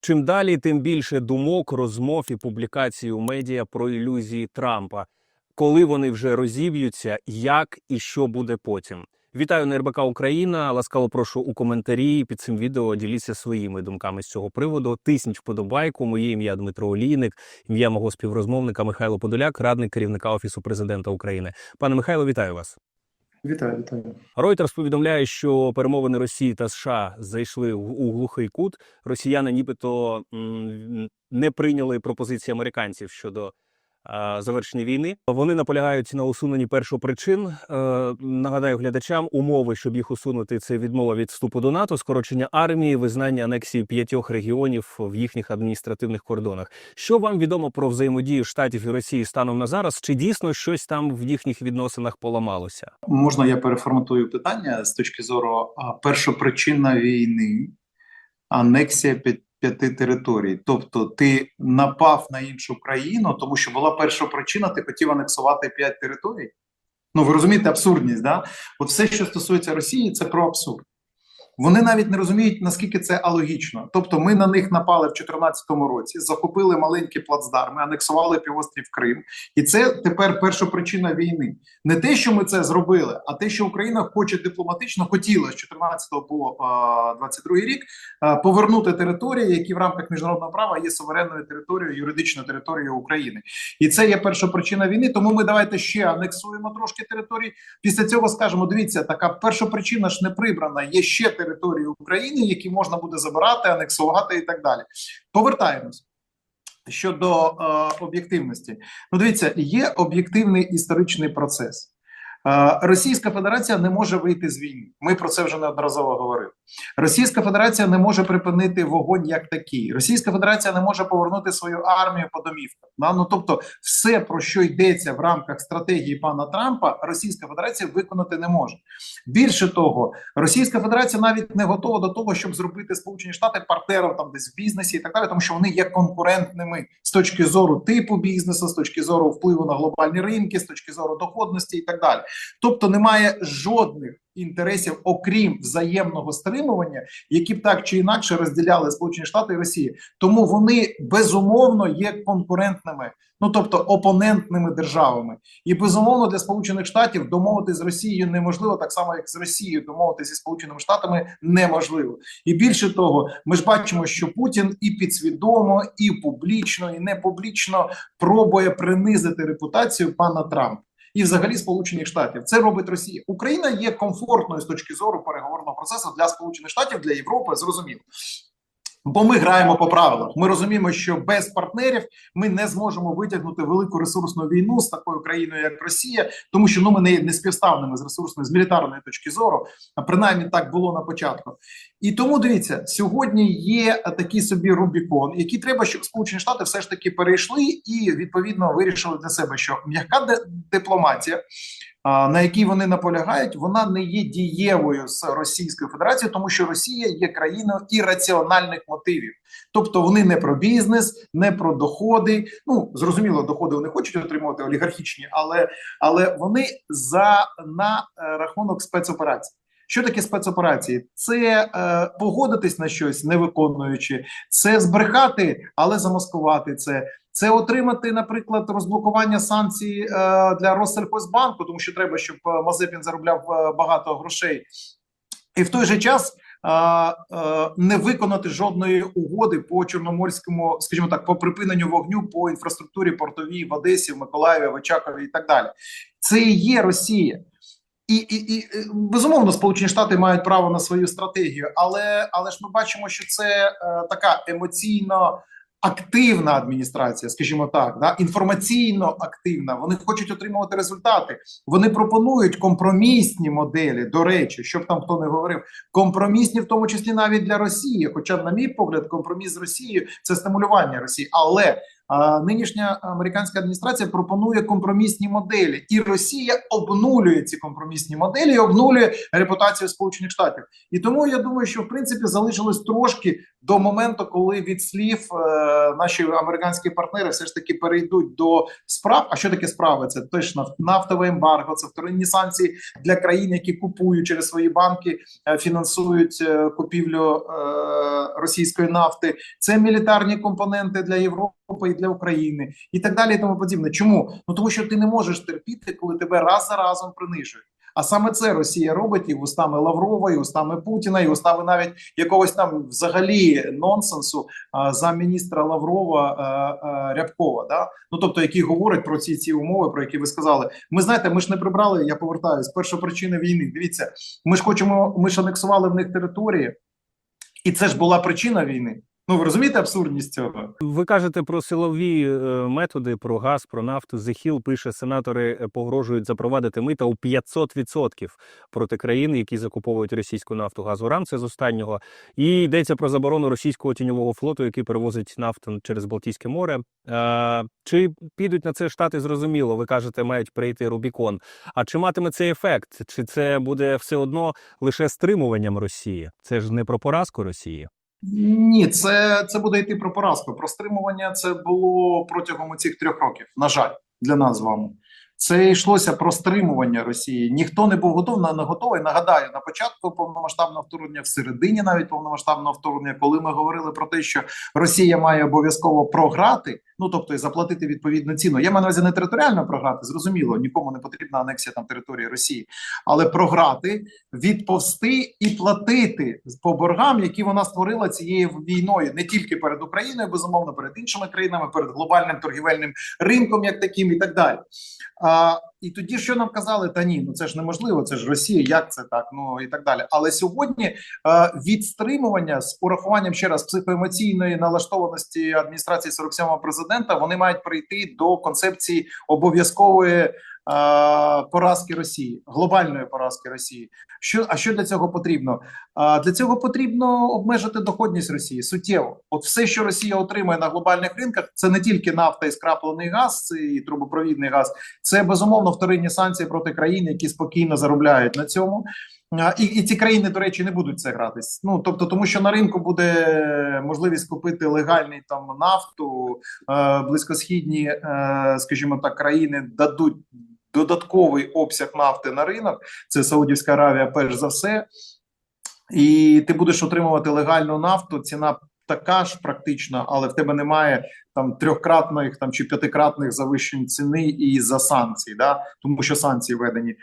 Чим далі, тим більше думок, розмов і публікацій у медіа про ілюзії Трампа, коли вони вже розіб'ються, як і що буде потім. Вітаю на РБК Україна. Ласкаво прошу у коментарі під цим відео. Діліться своїми думками з цього приводу. Тисніть вподобайку. Моє ім'я Дмитро Олійник, ім'я мого співрозмовника Михайло Подоляк, радник керівника офісу президента України. Пане Михайло, вітаю вас. Вітаю, вітаю. Reuters повідомляє, що перемовини Росії та США зайшли у глухий кут. Росіяни, нібито не прийняли пропозиції американців щодо завершення війни. Вони наполягають на усуненні першопричин. Е, нагадаю глядачам, умови, щоб їх усунути, це відмова від вступу до НАТО, скорочення армії, визнання анексії п'ятьох регіонів в їхніх адміністративних кордонах. Що вам відомо про взаємодію штатів і Росії станом на зараз? Чи дійсно щось там в їхніх відносинах поламалося? Можна я переформатую питання з точки зору першопричина війни, анексія п'я- п'яти територій. Тобто, ти напав на іншу країну, тому що була перша причина, ти хотів анексувати п'ять територій. Ну, ви розумієте абсурдність, да? От все, що стосується Росії, це про абсурд. Вони навіть не розуміють, наскільки це алогічно. Тобто, ми на них напали в 2014 році, захопили маленькі плацдарми, анексували півострів Крим, і це тепер перша причина війни. Не те, що ми це зробили, а те, що Україна хоче дипломатично хотіла з 14 по а, 22 рік повернути території, які в рамках міжнародного права є суверенною територією, юридичною територією України. І це є перша причина війни. Тому ми давайте ще анексуємо трошки територій. Після цього скажемо: дивіться, така перша причина ж не прибрана. Є ще території України, які можна буде забирати, анексувати і так далі. Повертаємось. Щодо е, об'єктивності, ну дивіться, є об'єктивний історичний процес. Російська Федерація не може вийти з війни. Ми про це вже неодноразово говорили. Російська Федерація не може припинити вогонь як такий. Російська Федерація не може повернути свою армію по домівках. Ну тобто, все про що йдеться в рамках стратегії пана Трампа, Російська Федерація виконати не може. Більше того, Російська Федерація навіть не готова до того, щоб зробити Сполучені Штати партнером там десь в бізнесі і так далі, тому що вони є конкурентними з точки зору типу бізнесу, з точки зору впливу на глобальні ринки, з точки зору доходності і так далі. Тобто немає жодних інтересів, окрім взаємного стримування, які б так чи інакше розділяли Сполучені Штати і Росія. Тому вони безумовно є конкурентними, ну тобто опонентними державами. І безумовно для Сполучених Штатів домовитись з Росією неможливо, так само як з Росією домовитися зі Сполученими Штатами неможливо. І більше того, ми ж бачимо, що Путін і підсвідомо, і публічно, і не публічно пробує принизити репутацію пана Трампа. І взагалі Сполучених Штатів це робить Росія. Україна є комфортною з точки зору переговорного процесу для Сполучених Штатів для Європи. Зрозуміло. Бо ми граємо по правилах. Ми розуміємо, що без партнерів ми не зможемо витягнути велику ресурсну війну з такою країною, як Росія, тому що ну ми не є неспівставними з ресурсної з мілітарної точки зору. А принаймні так було на початку. І тому дивіться, сьогодні є такий собі Рубікон, який треба, щоб Сполучені Штати все ж таки перейшли і відповідно вирішили для себе, що м'яка дипломатія. На якій вони наполягають, вона не є дієвою з Російською Федерацією, тому що Росія є країною ірраціональних мотивів, тобто вони не про бізнес, не про доходи. Ну зрозуміло, доходи вони хочуть отримувати олігархічні, але але вони за на е, рахунок спецоперацій. Що таке спецоперації? Це е, погодитись на щось, не виконуючи, це збрехати, але замаскувати це. Це отримати, наприклад, розблокування санкцій е, для Россельхозбанку, тому що треба, щоб е, Мазепін заробляв е, багато грошей, і в той же час е, не виконати жодної угоди по чорноморському, скажімо так, по припиненню вогню по інфраструктурі портовій в Одесі, в Миколаєві, в Очакові і так далі. Це і є Росія. І, і, і безумовно, Сполучені Штати мають право на свою стратегію, але але ж ми бачимо, що це е, така емоційно активна адміністрація, скажімо так, да інформаційно активна. Вони хочуть отримувати результати. Вони пропонують компромісні моделі. До речі, щоб там хто не говорив, компромісні, в тому числі навіть для Росії. Хоча, на мій погляд, компроміс з Росією це стимулювання Росії, але нинішня американська адміністрація пропонує компромісні моделі, і Росія обнулює ці компромісні моделі, і обнулює репутацію Сполучених Штатів. І тому я думаю, що в принципі залишилось трошки до моменту, коли від слів е, наші американські партнери все ж таки перейдуть до справ. А що таке справи? Це теж наф- нафтове ембарго, це вторинні санкції для країн, які купують через свої банки, е, фінансують е, купівлю російської нафти. Це мілітарні компоненти для Європи і для України, і так далі, і тому подібне. Чому? Ну тому що ти не можеш терпіти, коли тебе раз за разом принижують. А саме це Росія робить і устами Лаврова, і устами Путіна, і устами навіть якогось там взагалі нонсенсу а, замміністра Лаврова а, а, Рябкова. Да? Ну тобто, які говорять про ці ці умови, про які ви сказали. Ми знаєте, ми ж не прибрали. Я повертаюсь. Перша причина війни. Дивіться, ми ж хочемо, ми ж анексували в них території, і це ж була причина війни. Ну ви розумієте абсурдність цього? Ви кажете про силові е, методи, про газ, про нафту. Hill пише, сенатори е, погрожують запровадити мита у 500% проти країн, які закуповують російську нафту газу рам. Це з останнього. І йдеться про заборону російського тіньового флоту, який перевозить нафту через Балтійське море. Е, чи підуть на це штати? Зрозуміло. Ви кажете, мають прийти Рубікон. А чи матиме цей ефект? Чи це буде все одно лише стримуванням Росії? Це ж не про поразку Росії. Ні, це, це буде йти про поразку. Про стримування це було протягом цих трьох років. На жаль, для нас з вами. Це йшлося про стримування Росії. Ніхто не був готовий, не готовий. Нагадаю, на початку повномасштабного вторгнення, в середині навіть повномасштабного вторгнення, коли ми говорили про те, що Росія має обов'язково програти, ну тобто і заплатити відповідну ціну. Я маю на увазі не територіально програти, зрозуміло, нікому не потрібна анексія там території Росії, але програти, відповсти і платити по боргам, які вона створила цією війною, не тільки перед Україною, безумовно, перед іншими країнами, перед глобальним торгівельним ринком, як таким, і так далі. А, і тоді що нам казали? Та ні, ну це ж неможливо, це ж Росія, як це так? Ну і так далі. Але сьогодні е, від стримування з урахуванням ще раз психоемоційної налаштованості адміністрації 47-го президента вони мають прийти до концепції обов'язкової е, поразки Росії, глобальної поразки Росії. Що а що для цього потрібно? Для цього потрібно обмежити доходність Росії суттєво. От все, що Росія отримує на глобальних ринках, це не тільки нафта і скраплений газ, це і трубопровідний газ, це безумовно вторинні санкції проти країн, які спокійно заробляють на цьому. І, і ці країни, до речі, не будуть це гратись. Ну тобто, тому що на ринку буде можливість купити легальний там нафту, е, близькосхідні, е, скажімо так, країни дадуть додатковий обсяг нафти на ринок. Це Саудівська Аравія, перш за все, і ти будеш отримувати легальну нафту. Ціна така ж практично, але в тебе немає там трьохкратних там чи п'ятикратних завищень ціни і за санкції, да тому що санкції введені.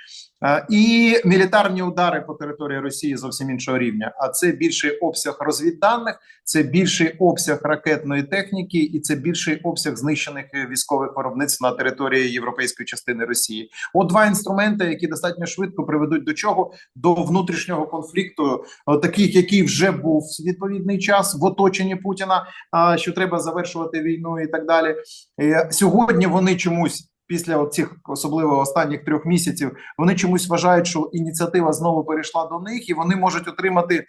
Е, і мілітарні удари по території Росії зовсім іншого рівня. А це більший обсяг розвідданих, це більший обсяг ракетної техніки, і це більший обсяг знищених е, військових виробництв на території європейської частини Росії. От два інструменти, які достатньо швидко приведуть до чого до внутрішнього конфлікту, е, таких, який вже був відповідний час в оточенні Путіна. а, що треба завершувати війну і так далі. І Сьогодні вони чомусь. Після цих особливо останніх трьох місяців вони чомусь вважають, що ініціатива знову перейшла до них, і вони можуть отримати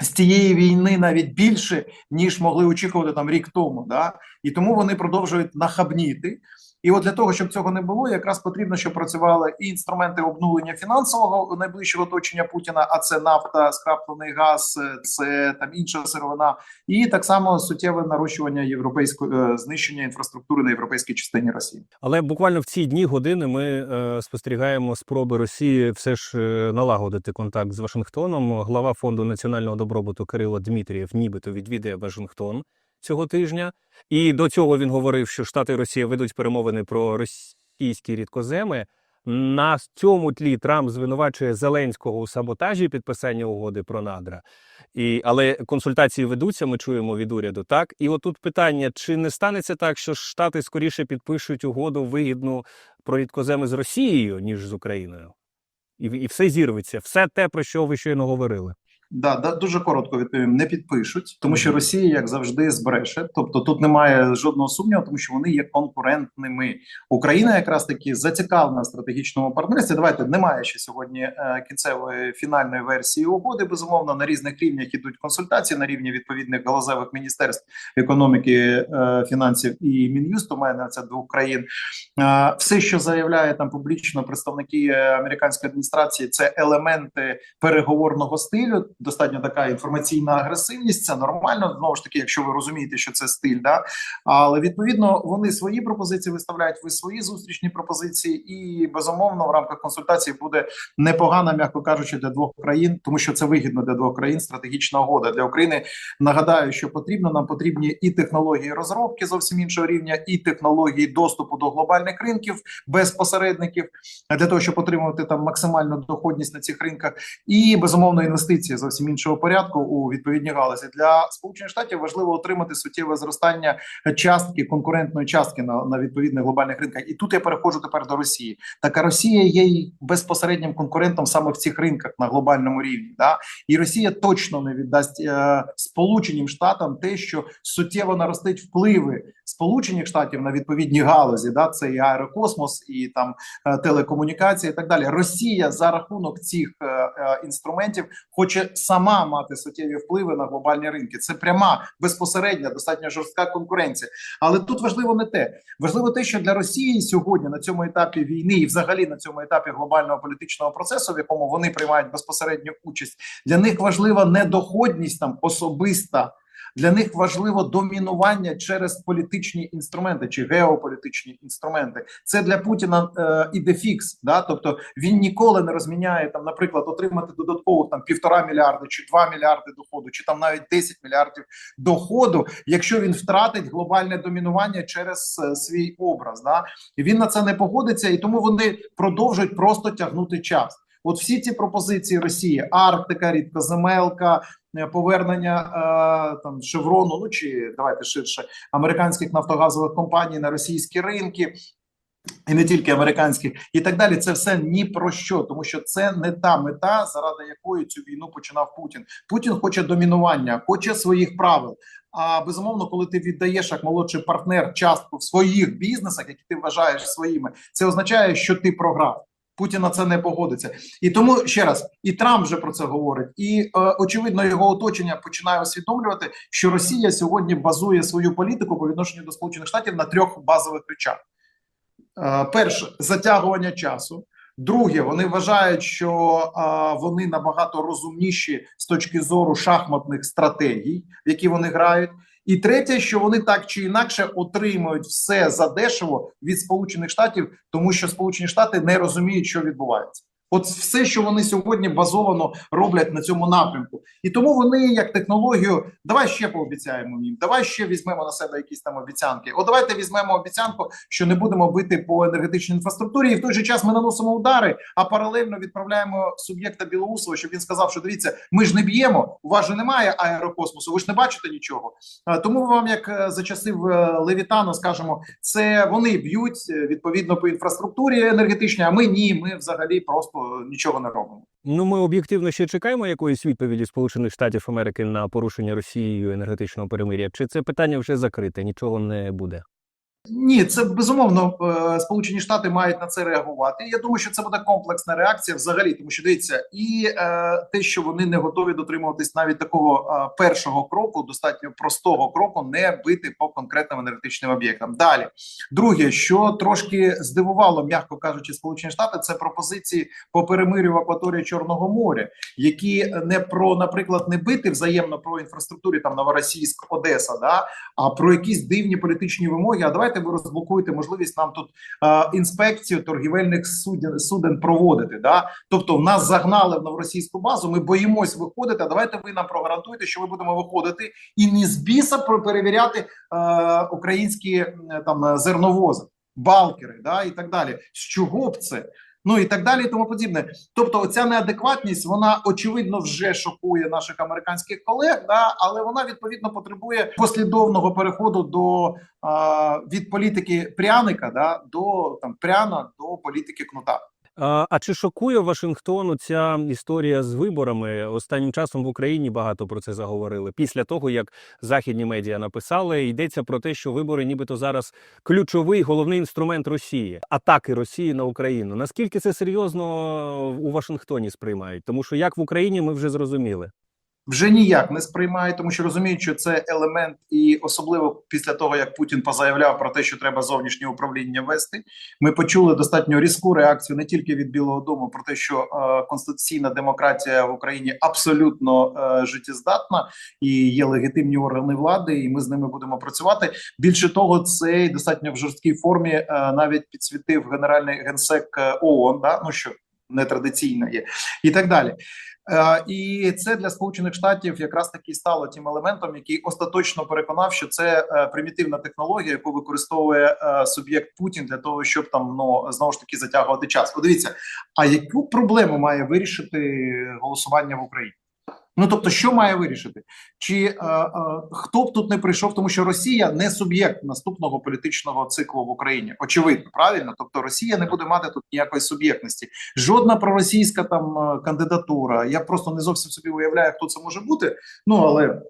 з цієї війни навіть більше, ніж могли очікувати там рік тому. Да? І тому вони продовжують нахабніти. І от для того, щоб цього не було, якраз потрібно, щоб працювали і інструменти обнулення фінансового найближчого оточення Путіна, а це нафта, скраплений газ, це там інша сировина, і так само суттєве нарощування європейської е, знищення інфраструктури на європейській частині Росії. Але буквально в ці дні години ми е, спостерігаємо спроби Росії все ж е, налагодити контакт з Вашингтоном. Глава фонду національного добробуту Кирило Дмитрієв нібито відвідає Вашингтон цього тижня. І до цього він говорив, що Штати і Росія ведуть перемовини про російські рідкоземи. На цьому тлі Трамп звинувачує Зеленського у саботажі підписання угоди про надра. І, але консультації ведуться, ми чуємо від уряду. Так, і отут питання: чи не станеться так, що Штати скоріше підпишуть угоду вигідну про рідкоземи з Росією, ніж з Україною? І, і все зірветься, все те, про що ви щойно говорили. Да, да, дуже коротко відповім. Не підпишуть, тому що Росія, як завжди, збреше. Тобто тут немає жодного сумніву, тому що вони є конкурентними. Україна якраз таки зацікавлена в стратегічному партнерстві. Давайте немає ще сьогодні е, кінцевої фінальної версії угоди. Безумовно, на різних рівнях ідуть консультації на рівні відповідних галузевих міністерств економіки, е, фінансів і мін'юсту. Має на це двох країн. Е, все, що заявляє там публічно представники американської адміністрації, це елементи переговорного стилю. Достатньо така інформаційна агресивність. Це нормально. Знову ж таки, якщо ви розумієте, що це стиль, да але відповідно вони свої пропозиції виставляють, ви свої зустрічні пропозиції, і безумовно в рамках консультації буде непогана, м'яко кажучи, для двох країн, тому що це вигідно для двох країн. Стратегічна угода для України. Нагадаю, що потрібно нам потрібні і технології розробки зовсім іншого рівня, і технології доступу до глобальних ринків без посередників для того, щоб отримувати там максимальну доходність на цих ринках, і безумовно інвестиції зовсім іншого порядку у відповідні галузі для сполучених штатів важливо отримати суттєве зростання частки конкурентної частки на, на відповідних глобальних ринках. І тут я переходжу тепер до Росії. Така Росія є безпосереднім конкурентом саме в цих ринках на глобальному рівні. Да? І Росія точно не віддасть е, Сполученим Штатам те, що суттєво наростить впливи Сполучених Штатів на відповідні галузі. Да? Це і аерокосмос, і там е, телекомунікації, і так далі. Росія за рахунок цих е, е, інструментів хоче сама мати суттєві впливи на глобальні ринки. Це пряма безпосередня, достатньо жорстка конкуренція. Але тут важливо не те. Важливо те, що для Росії сьогодні на цьому етапі війни і взагалі на цьому етапі глобального політичного процесу, в якому вони приймають безпосередню участь, для них важлива не доходність там особиста. Для них важливо домінування через політичні інструменти чи геополітичні інструменти. Це для Путіна е, іде фікс. Да? Тобто він ніколи не розміняє там, наприклад, отримати додатково там півтора мільярди чи два мільярди доходу, чи там навіть 10 мільярдів доходу, якщо він втратить глобальне домінування через е, свій образ. Да? І він на це не погодиться, і тому вони продовжують просто тягнути час. От всі ці пропозиції Росії: Арктика, рідкоземелка, повернення е, там Шеврону, ну чи давайте ширше американських нафтогазових компаній на російські ринки. І не тільки американських, і так далі, це все ні про що, тому що це не та мета, заради якої цю війну починав Путін. Путін хоче домінування, хоче своїх правил. А безумовно, коли ти віддаєш як молодший партнер частку в своїх бізнесах, які ти вважаєш своїми, це означає, що ти програв. Путін на це не погодиться, і тому ще раз і Трамп вже про це говорить, і е, очевидно його оточення починає усвідомлювати, що Росія сьогодні базує свою політику по відношенню до Сполучених Штатів на трьох базових речах. Е, перше затягування часу. Друге, вони вважають, що е, вони набагато розумніші з точки зору шахматних стратегій, в які вони грають. І третє, що вони так чи інакше отримують все задешево від Сполучених Штатів, тому що Сполучені Штати не розуміють, що відбувається. От все, що вони сьогодні базовано роблять на цьому напрямку, і тому вони як технологію, давай ще пообіцяємо їм, давай ще візьмемо на себе якісь там обіцянки. О, давайте візьмемо обіцянку, що не будемо бити по енергетичній інфраструктурі, і в той же час ми наносимо удари, а паралельно відправляємо суб'єкта Білоусова, щоб він сказав, що дивіться, ми ж не б'ємо, у вас же немає аерокосмосу, ви ж не бачите нічого. Тому вам, як е, за часів е, Левітана, скажемо, це вони б'ють е, відповідно по інфраструктурі енергетичній, а ми ні, ми взагалі просто нічого не робимо. Ну, ми об'єктивно ще чекаємо якоїсь відповіді Сполучених Штатів Америки на порушення Росією енергетичного перемир'я. Чи це питання вже закрите? Нічого не буде. Ні, це безумовно е, Сполучені Штати мають на це реагувати. Я думаю, що це буде комплексна реакція взагалі, тому що дивіться, і е, те, що вони не готові дотримуватись навіть такого е, першого кроку, достатньо простого кроку, не бити по конкретним енергетичним об'єктам. Далі, друге, що трошки здивувало, м'яко кажучи, Сполучені Штати, це пропозиції по перемирю в акваторії Чорного моря, які не про, наприклад, не бити взаємно про інфраструктурі там Новоросійськ, Одеса, да а про якісь дивні політичні вимоги. А давайте ви розблокуєте можливість нам тут е, інспекцію торгівельних суден, суден проводити. Да? Тобто, нас загнали в новоросійську базу. Ми боїмось виходити. а Давайте ви нам прогарантуєте, що ми будемо виходити і не з біса перевіряти е, українські там зерновози, балкери, да і так далі. З чого б це? Ну і так далі, і тому подібне. Тобто, оця неадекватність вона очевидно вже шокує наших американських колег, да, але вона відповідно потребує послідовного переходу до а, від політики пряника да, до там пряна до політики кнута. А, чи шокує Вашингтону ця історія з виборами? Останнім часом в Україні багато про це заговорили. Після того, як західні медіа написали, йдеться про те, що вибори, нібито зараз ключовий головний інструмент Росії, атаки Росії на Україну. Наскільки це серйозно у Вашингтоні сприймають? Тому що як в Україні ми вже зрозуміли. Вже ніяк не сприймають, тому що розуміють, що це елемент, і особливо після того, як Путін позаявляв про те, що треба зовнішнє управління вести, ми почули достатньо різку реакцію не тільки від Білого Дому, про те, що е, конституційна демократія в Україні абсолютно е, життєздатна і є легітимні органи влади, і ми з ними будемо працювати. Більше того, це достатньо в жорсткій формі е, навіть підсвітив генеральний генсек е, ООН, да? ну що нетрадиційно є, і так далі. Е, І це для сполучених штатів якраз таки стало тим елементом, який остаточно переконав, що це е, примітивна технологія, яку використовує е, суб'єкт Путін для того, щоб там ну знову ж таки затягувати час. Подивіться, а яку проблему має вирішити голосування в Україні? Ну тобто, що має вирішити? Чи е, е, хто б тут не прийшов, тому що Росія не суб'єкт наступного політичного циклу в Україні? Очевидно, правильно? Тобто Росія не буде мати тут ніякої суб'єктності. Жодна проросійська там е, кандидатура. Я просто не зовсім собі уявляю, хто це може бути. Ну але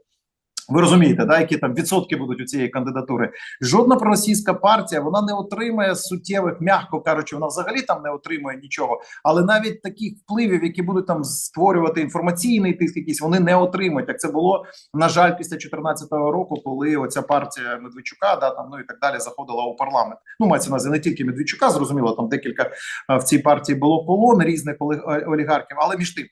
ви розумієте, да, які там відсотки будуть у цієї кандидатури. Жодна проросійська партія вона не отримає суттєвих, м'яко кажучи, вона взагалі там не отримує нічого. Але навіть таких впливів, які будуть там створювати інформаційний тиск, якийсь вони не отримують. Як це було на жаль, після 2014 року, коли оця партія Медведчука, да там ну і так далі, заходила у парламент. Ну мається на увазі не тільки Медведчука, зрозуміло, там декілька в цій партії було колон різних олі- олігархів, але між тим.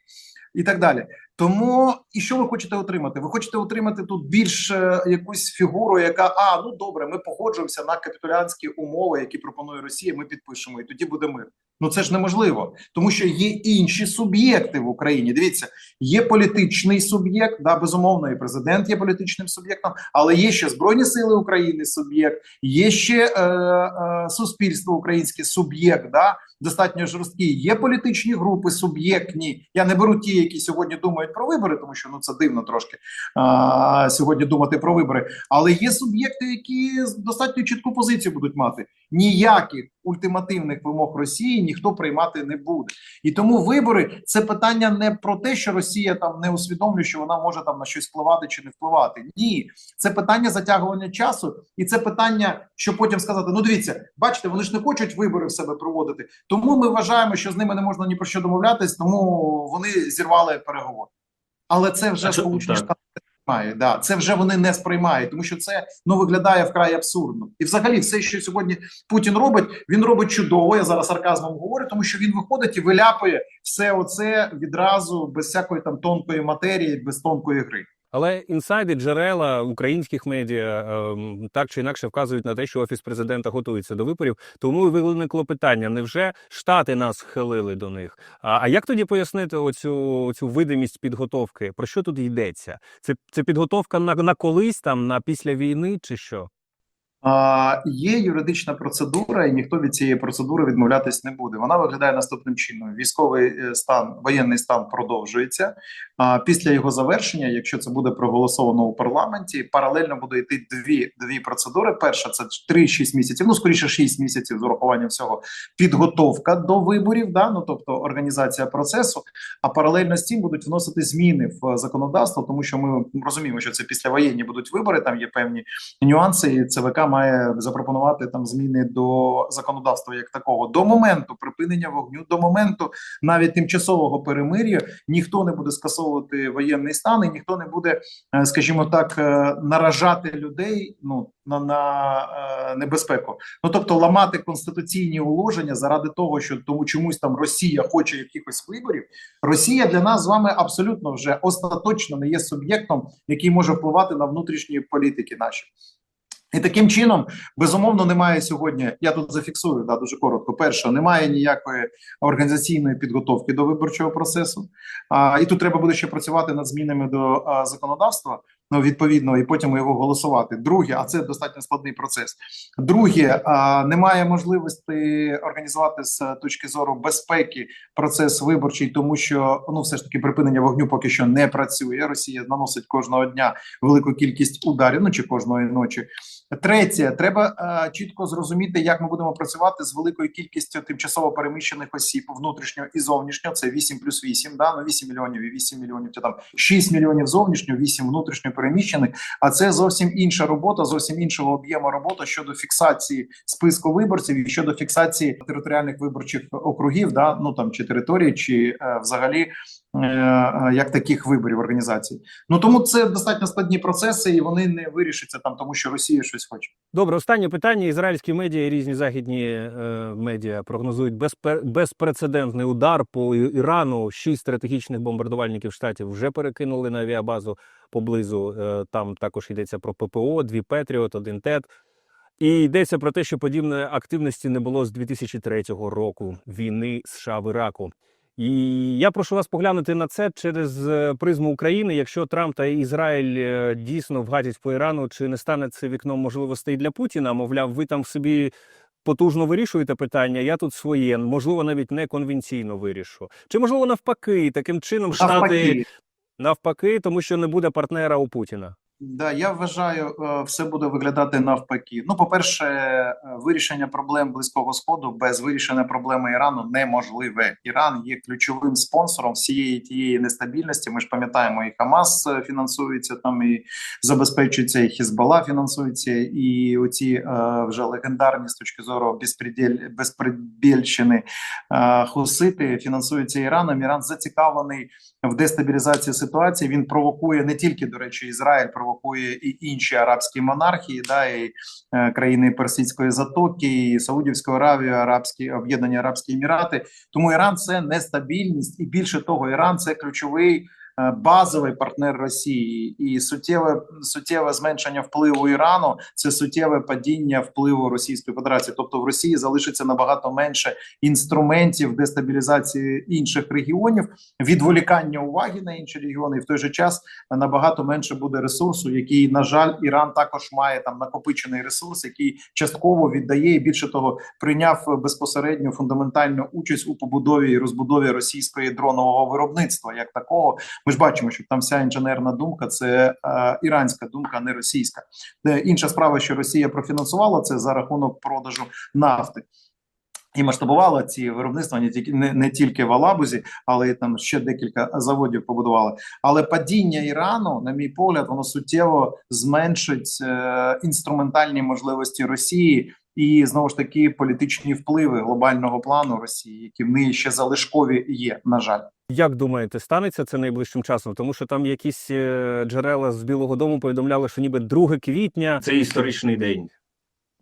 І так далі, тому і що ви хочете отримати? Ви хочете отримати тут більш е, якусь фігуру, яка а ну добре, ми погоджуємося на капітулянські умови, які пропонує Росія. Ми підпишемо, і тоді буде мир. Ну це ж неможливо, тому що є інші суб'єкти в Україні. Дивіться, є політичний суб'єкт, да безумовно, і президент є політичним суб'єктом, але є ще збройні сили України суб'єкт, є ще е, е, суспільство українське суб'єкт. Да достатньо жорсткий. Є політичні групи суб'єктні. Я не беру ті, які сьогодні думають про вибори, тому що ну це дивно трошки а, сьогодні думати про вибори. Але є суб'єкти, які достатньо чітку позицію будуть мати. Ніяких ультимативних вимог Росії ніхто приймати не буде. І тому вибори це питання не про те, що Росія там не усвідомлює, що вона може там на щось впливати чи не впливати. Ні, це питання затягування часу, і це питання, що потім сказати: ну дивіться, бачите, вони ж не хочуть вибори в себе проводити. Тому ми вважаємо, що з ними не можна ні про що домовлятись, тому вони зірвали переговори. Але це вже сполучені штати не сприймають. Да, це вже вони не сприймають, тому що це ну виглядає вкрай абсурдно. І взагалі, все, що сьогодні Путін робить, він робить чудово. Я зараз сарказмом говорю, тому що він виходить і виляпує все оце відразу без всякої там тонкої матерії, без тонкої гри. Але інсайди джерела українських медіа ем, так чи інакше вказують на те, що офіс президента готується до виборів. Тому виникло питання: невже штати нас схилили до них? А, як тоді пояснити оцю, оцю видимість підготовки? Про що тут йдеться? Це, це підготовка на, на колись там, на після війни, чи що? Є юридична процедура, і ніхто від цієї процедури відмовлятись не буде. Вона виглядає наступним чином: військовий е, стан, воєнний стан продовжується. Після його завершення, якщо це буде проголосовано у парламенті, паралельно буде йти дві дві процедури. Перша це 3-6 місяців. Ну скоріше 6 місяців з урахуванням всього. Підготовка до виборів, да ну тобто організація процесу. А паралельно з цим будуть вносити зміни в законодавство, тому що ми розуміємо, що це післявоєнні будуть вибори. Там є певні нюанси, і ЦВК має запропонувати там зміни до законодавства як такого. До моменту припинення вогню, до моменту навіть тимчасового перемир'я ніхто не буде скасовувати воєнний стан, і ніхто не буде, е, скажімо так, е, наражати людей ну на, на е, небезпеку. Ну тобто ламати конституційні уложення заради того, що тому чомусь там Росія хоче якихось виборів. Росія для нас з вами абсолютно вже остаточно не є суб'єктом, який може впливати на внутрішні політики наші. І таким чином, безумовно, немає сьогодні. Я тут зафіксую да, дуже коротко. Перше, немає ніякої організаційної підготовки до виборчого процесу. А, і тут треба буде ще працювати над змінами до а, законодавства. ну відповідно, і потім його голосувати. Друге, а це достатньо складний процес. Друге, а, немає можливості організувати з точки зору безпеки процес виборчий, тому що ну все ж таки припинення вогню поки що не працює. Росія наносить кожного дня велику кількість ударів, ну чи кожної ночі. Третє, треба е, чітко зрозуміти, як ми будемо працювати з великою кількістю тимчасово переміщених осіб внутрішньо і зовнішньо. Це 8 плюс 8, да, ну 8 мільйонів і 8 мільйонів, чи там 6 мільйонів зовнішньо, 8 внутрішньо переміщених. А це зовсім інша робота, зовсім іншого об'єму роботи щодо фіксації списку виборців і щодо фіксації територіальних виборчих округів, да, ну там чи території, чи е, взагалі. Е, е, Як таких виборів організації, ну тому це достатньо складні процеси, і вони не вирішаться там, тому що Росія щось хоче. Добре, останнє питання. Ізраїльські медіа і різні західні е, медіа прогнозують безпе- безпрецедентний удар по Ірану. Шість стратегічних бомбардувальників штатів вже перекинули на авіабазу поблизу. Е, там також йдеться про ППО, дві Петріот, один ТЕТ. І йдеться про те, що подібної активності не було з 2003 року війни США в Іраку. І я прошу вас поглянути на це через е, призму України. Якщо Трамп та Ізраїль е, дійсно вгадять по Ірану, чи не стане це вікном можливостей для Путіна? Мовляв, ви там собі потужно вирішуєте питання. Я тут своє, можливо, навіть не конвенційно вирішу. Чи можливо навпаки, таким чином штати Навпаки, навпаки, тому що не буде партнера у Путіна. Да, я вважаю, е, все буде виглядати навпаки. Ну, по-перше, е, вирішення проблем близького сходу без вирішення проблеми Ірану неможливе. Іран є ключовим спонсором всієї тієї нестабільності. Ми ж пам'ятаємо, і Хамас е, фінансується там, і забезпечується, і Хізбалла фінансується, і оці вже легендарні з точки зору е, хусити фінансуються Іраном. Іран зацікавлений в дестабілізації ситуації. Він провокує не тільки до речі, Ізраїль провокує і інші арабські монархії, да і е, країни Персидської затоки, і Саудівської Аравію, Арабські Об'єднані Арабські Емірати. Тому Іран це нестабільність, і більше того, Іран це ключовий. Е, Базовий партнер Росії і суттєве суттєве зменшення впливу Ірану це суттєве падіння впливу Російської Федерації. Тобто в Росії залишиться набагато менше інструментів дестабілізації інших регіонів, відволікання уваги на інші регіони, і в той же час набагато менше буде ресурсу, який на жаль Іран також має там накопичений ресурс, який частково віддає і більше того прийняв безпосередню фундаментальну участь у побудові і розбудові російської дронового виробництва, як такого. Ми ж бачимо, що там вся інженерна думка це е, іранська думка, а не російська. Де інша справа, що Росія профінансувала це за рахунок продажу нафти. І масштабувала ці виробництва не тільки не, не тільки в Алабузі, але й там ще декілька заводів побудували. Але падіння Ірану, на мій погляд, воно суттєво зменшить е, інструментальні можливості Росії і знову ж таки політичні впливи глобального плану Росії, які в неї ще залишкові є. На жаль. Як думаєте, станеться це найближчим часом? Тому що там якісь е, джерела з Білого Дому повідомляли, що ніби 2 квітня це історичний день.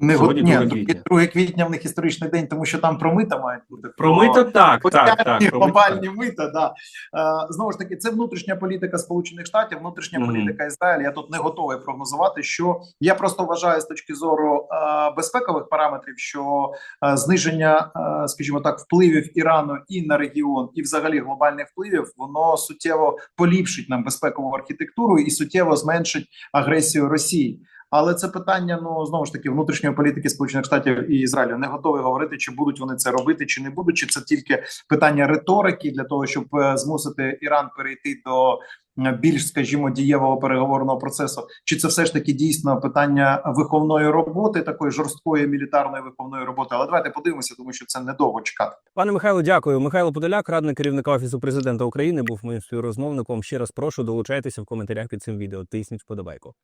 Не Сьогодні ні, 2 2 квітня. 2 квітня в них історичний день, тому що там про мита мають бути Про мито так, так, так. Глобальні мита, да. Е, знову ж таки, це внутрішня політика Сполучених Штатів, внутрішня Мгм. політика Ізраїля. Я тут не готовий прогнозувати. Що я просто вважаю з точки зору е, безпекових параметрів, що е, зниження, е, скажімо так, впливів Ірану і на регіон, і взагалі глобальних впливів, воно суттєво поліпшить нам безпекову архітектуру і суттєво зменшить агресію Росії. Але це питання ну знову ж таки внутрішньої політики Сполучених Штатів і Ізраїлю. Не готові говорити, чи будуть вони це робити, чи не будуть. Чи це тільки питання риторики для того, щоб е, змусити Іран перейти до більш, скажімо, дієвого переговорного процесу, чи це все ж таки дійсно питання виховної роботи, такої жорсткої мілітарної виховної роботи. Але давайте подивимося, тому що це недовго чекати. Пане Михайло, дякую. Михайло Подоляк, радник керівника офісу президента України, був моїм співрозмовником. Ще раз прошу долучайтеся в коментарях під цим відео. Тисніть вподобайку.